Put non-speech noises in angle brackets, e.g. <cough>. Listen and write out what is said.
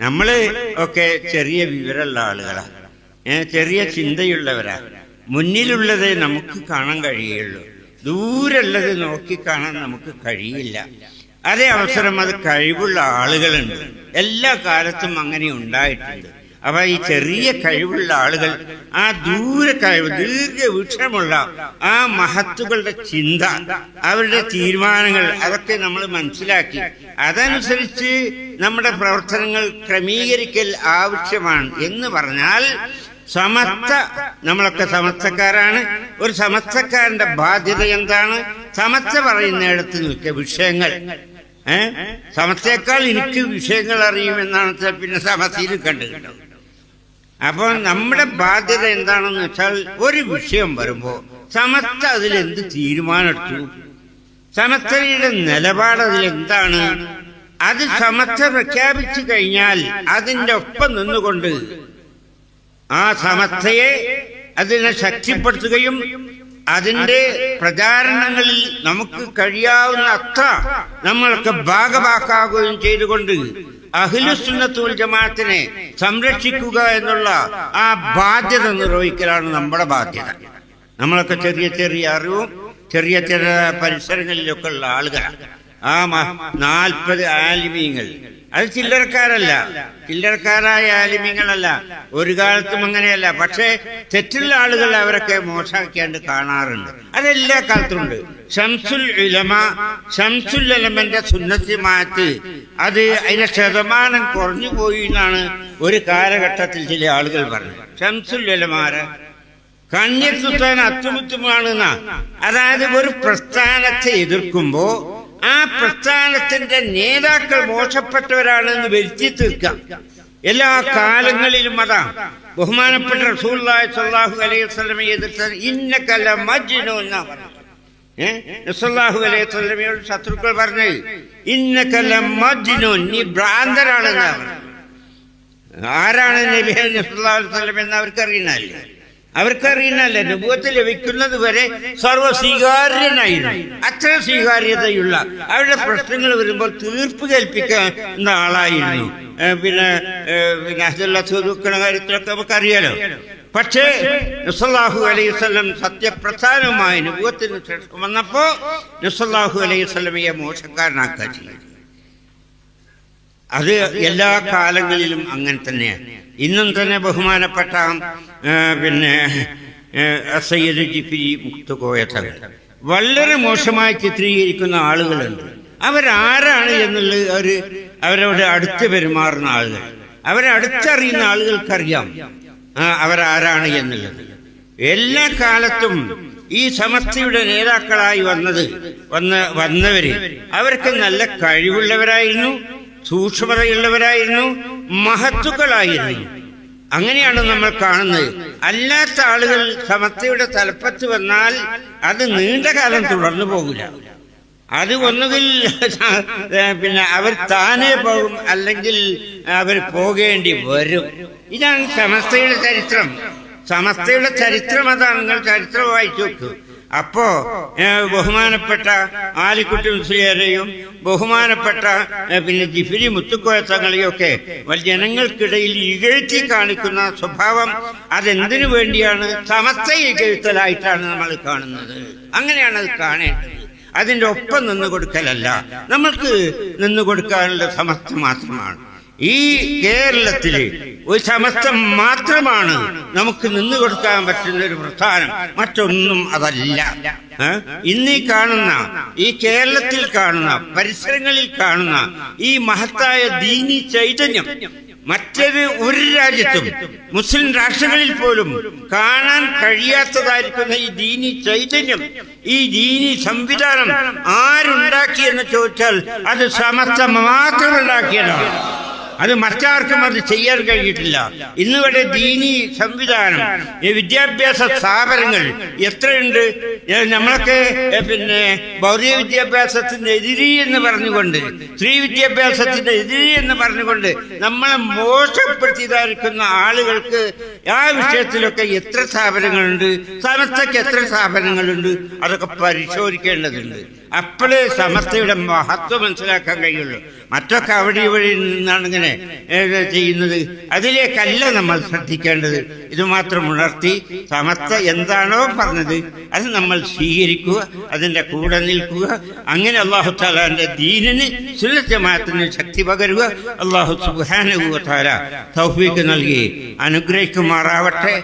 നമ്മൾ ഒക്കെ ചെറിയ വിവരമുള്ള ആളുകളാണ് ചെറിയ ചിന്തയുള്ളവരാ. മുന്നിലുള്ളത് നമുക്ക് കാണാൻ കഴിയുള്ളൂ. നോക്കി കാണാൻ നമുക്ക് കഴിയില്ല. അതേ അവസരം അത് കഴിവുള്ള ആളുകളുണ്ട്. എല്ലാ കാലത്തും അങ്ങനെ ഉണ്ടായിട്ടുണ്ട്. അപ്പൊ ഈ ചെറിയ കഴിവുള്ള ആളുകൾ ആ ദൂര കഴിവ് ദീർഘവീക്ഷണമുള്ള ആ മഹത്തുകളുടെ ചിന്ത അവരുടെ തീരുമാനങ്ങൾ അതൊക്കെ നമ്മൾ മനസ്സിലാക്കി. അതനുസരിച്ച് നമ്മുടെ പ്രവർത്തനങ്ങൾ ക്രമീകരിക്കൽ ആവശ്യമാണ് എന്ന് പറഞ്ഞാൽ സമത്വ നമ്മളൊക്കെ സമത്വക്കാരാണ് ഒരു സമത്വക്കാരന്റെ ബാധ്യത എന്താണ്? സമത്വ പറയുന്നിടത്ത് നിൽക്കുക വിഷയങ്ങൾ. ഏ? സമത്വയേക്കാൾ എനിക്ക് വിഷയങ്ങൾ അറിയുമെന്നാണ് പിന്നെ സമസ്യയിൽ കണ്ടു കിട്ടും അപ്പോൾ നമ്മുടെ ബാധ്യത എന്താണെന്ന് വെച്ചാൽ ഒരു വിഷയം വരുമ്പോൾ സമത്വ അതിലെന്ത് തീരുമാനമെടുത്തു സമത്വയുടെ നിലപാട് അതിലെന്താണ്? അത് സമത്വ പ്രഖ്യാപിച്ചു കഴിഞ്ഞാൽ അതിന്റെ ഒപ്പം നിന്നുകൊണ്ട് ആ സമത്വയെ അതിനെ ശക്തിപ്പെടുത്തുകയും അതിന്റെ പ്രചാരണങ്ങളിൽ നമുക്ക് കഴിയാവുന്ന അത്ര നമ്മൾക്ക് ഭാഗമാക്കാകുകയും ചെയ്തുകൊണ്ട് അഖിലുസുന്നത്തുൽ ജമാഅത്തിനെ സംരക്ഷിക്കുക എന്നുള്ള ആ ബാധ്യത നിർവഹിക്കലാണ് നമ്മുടെ ബാധ്യത. നമ്മളൊക്കെ ചെറിയ ചെറിയ അറിവും ചെറിയ ചെറിയ പരിസരങ്ങളിലൊക്കെ ഉള്ള ആളുകളാണ്. ആ നാൽപ്പത് ആലിമീങ്ങൾ. അത് ചില്ലറക്കാരല്ല. ചില്ലറക്കാരായ ആലിമീങ്ങളല്ല. ഒരു കാലത്തും അങ്ങനെയല്ല. പക്ഷേ തെറ്റുള്ള ആളുകൾ അവരൊക്കെ മോശമാക്കിയാണ്ട് കാണാറുണ്ട്. അതെല്ലാ കാലത്തുണ്ട് ഷംസുൽ ഇലമ ഷംസുൽ ഉലമന്റെ സുന്നത്തിമാറ്റ് അത് അതിന്റെ ശതമാനം കുറഞ്ഞു പോയി എന്നാണ് ഒരു കാലഘട്ടത്തിൽ ചില ആളുകൾ പറഞ്ഞത്. ഷംസുൽ ഇലമാരെ കണ്ണിൽ സുത്താൻ അത്തുമുത്തുമാണെന്ന അതായത് ഒരു പ്രസ്ഥാനത്തെ എതിർക്കുമ്പോ ആ പ്രസ്ഥാനത്തിന്റെ നേതാക്കൾ മോശപ്പെട്ടവരാണെന്ന് വരുത്തി തീർക്കാം എല്ലാ കാലങ്ങളിലും അതാ ബഹുമാനപ്പെട്ട റസൂല്ലായി സല്ലാഹു അലൈഹി വസല്ലമയെ എതിർത്ത ഇന്നക്കല്ല മജ്നു എന്നാ പറഞ്ഞത്. നസല്ലാഹു അലൈഹി വസല്ലമയോട് ശത്രുക്കൾ പറഞ്ഞത് ഇന്നക്കല്ല മജ്നു നീ ഭ്രാന്തരാണെന്നാ ആരാണ് നബി നസല്ലാഹു അലൈഹി വസല്ലം എന്ന് അവർക്ക് അറിയണല്ലേ അവർക്കറിയണല്ലേ നുപത്ത് ലഭിക്കുന്നത് വരെ സർവസ്വീകാര്യനായിരുന്നു. അത്ര സ്വീകാര്യതയുള്ള അവരുടെ പ്രശ്നങ്ങൾ വരുമ്പോൾ തീർപ്പ് കൽപ്പിക്കുന്ന ആളായിരുന്നു. പിന്നെ പിന്നെ അഹദുള്ള സ്വതൂക്കണ കാര്യത്തിലൊക്കെ നമുക്കറിയാലോ. പക്ഷേ നസല്ലാഹു അലൈഹി സ്വലം സത്യപ്രധാനമായ നുപത്തിന് ശേഷം വന്നപ്പോ നസല്ലാഹു അലൈഹി സ്വലമയെ മോശക്കാരനാക്കുക ചെയ്യും അത് എല്ലാ കാലങ്ങളിലും അങ്ങനെ തന്നെയാണ്. ഇന്നും തന്നെ ബഹുമാനപ്പെട്ട പിന്നെ സയ്യദ് ജിഫിരി മുക്തുകോയ തങ്ങൾ വളരെ മോശമായി ചിത്രീകരിക്കുന്ന ആളുകളുണ്ട്. അവരാരാണ് എന്നുള്ളത് ഒരു അവരോട് അടുത്ത് പെരുമാറുന്ന ആളുകൾ. അവരെ ആളുകൾക്കറിയാം അവരാരാണ് എന്നുള്ളത്. എല്ലാ കാലത്തും ഈ സമസ്തയുടെ നേതാക്കളായി വന്നത് വന്ന വന്നവര്. അവർക്ക് നല്ല കഴിവുള്ളവരായിരുന്നു സൂക്ഷ്മതയുള്ളവരായിരുന്നു മഹത്തുക്കളായിരുന്നു. അങ്ങനെയാണ് നമ്മൾ കാണുന്നത്. അല്ലാത്ത ആളുകൾ സമത്തയുടെ തലപ്പത്ത് വന്നാൽ അത് നീണ്ട കാലം തുടർന്നു പോകില്ല. അത് ഒന്നുകിൽ <laughs> പിന്നെ അവർ താനെ പോകും അല്ലെങ്കിൽ അവർ പോകേണ്ടി വരും. ഇതാണ് സമസ്തയുടെ ചരിത്രം. സമസ്തയുടെ ചരിത്രം അതാണ് നിങ്ങൾ ചരിത്രം വായിച്ചു നോക്കൂ. അപ്പോ ബഹുമാനപ്പെട്ട ആലിക്കുട്ടി മുസ്ലിയാരെയും ബഹുമാനപ്പെട്ട പിന്നെ ജിഫിരി മുത്തുക്കോയത്തങ്ങളെയും ഒക്കെ ജനങ്ങൾക്കിടയിൽ ഇകഴ്ത്തി കാണിക്കുന്ന സ്വഭാവം അതെന്തിനു വേണ്ടിയാണ്? സമത്ത ഇകഴ്ത്തലായിട്ടാണ് നമ്മൾ കാണുന്നത്. അങ്ങനെയാണ് അത് കാണേണ്ടത്. അതിന്റെ ഒപ്പം നിന്ന് കൊടുക്കലല്ല. നമ്മൾക്ക് നിന്ന് കൊടുക്കാനുള്ള സമസ്ത മാത്രമാണ്. ഈ കേരളത്തിൽ ഒരു സമസ്തം മാത്രമാണ് നമുക്ക് നിന്നു കൊടുക്കാൻ പറ്റുന്ന ഒരു പ്രധാനം മറ്റൊന്നും അതല്ല. ഇന്നീ കാണുന്ന ഈ കേരളത്തിൽ കാണുന്ന പരിസരങ്ങളിൽ കാണുന്ന ഈ മഹത്തായ ദീനി ചൈതന്യം മറ്റൊരു ഒരു രാജ്യത്തും മുസ്ലിം രാഷ്ട്രങ്ങളിൽ പോലും കാണാൻ കഴിയാത്തതായിരിക്കുന്ന ഈ ദീനി ചൈതന്യം ഈ ദീനി സംവിധാനം ആരുണ്ടാക്കി എന്ന് ചോദിച്ചാൽ അത് സമസ്ത മാത്രം ഉണ്ടാക്കിയതാണ്. അത് മറ്റാർക്കും അത് ചെയ്യാൻ കഴിഞ്ഞിട്ടില്ല ഇന്നിവിടെ ദീനി സംവിധാനം ഈ വിദ്യാഭ്യാസ സ്ഥാപനങ്ങൾ എത്രയുണ്ട്? നമ്മളൊക്കെ പിന്നെ ഭൗതിക വിദ്യാഭ്യാസത്തിന്റെ എതിരി എന്ന് പറഞ്ഞുകൊണ്ട് സ്ത്രീ വിദ്യാഭ്യാസത്തിന്റെ എതിരി എന്ന് പറഞ്ഞുകൊണ്ട് നമ്മളെ മോശപ്പെടുത്തിയതായിരിക്കുന്ന ആളുകൾക്ക് ആ വിഷയത്തിലൊക്കെ എത്ര സ്ഥാപനങ്ങളുണ്ട്? സ്ഥലത്തൊക്കെ എത്ര സ്ഥാപനങ്ങളുണ്ട്? അതൊക്കെ പരിശോധിക്കേണ്ടതുണ്ട്. അപ്പോഴേ സമസ്തയുടെ മഹത്വം മനസ്സിലാക്കാൻ കഴിയുള്ളൂ. മറ്റൊക്കെ അവിടെ ഇവിടെ നിന്നാണ് ഇങ്ങനെ ചെയ്യുന്നത്. അതിലേക്കല്ല നമ്മൾ ശ്രദ്ധിക്കേണ്ടത്. ഇത് മാത്രം ഉണർത്തി സമസ്ത എന്താണോ പറഞ്ഞത് അത് നമ്മൾ സ്വീകരിക്കുക അതിന്റെ കൂടെ നിൽക്കുക. അങ്ങനെ അള്ളാഹു താലാന്റെ ദീനിന് സുലജമാത്തിന് ശക്തി പകരുക. അള്ളാഹു സുബാനുഭവത്താല തൗഫീക്ക് നൽകി. അനുഗ്രഹിക്കുമാറാവട്ടെ.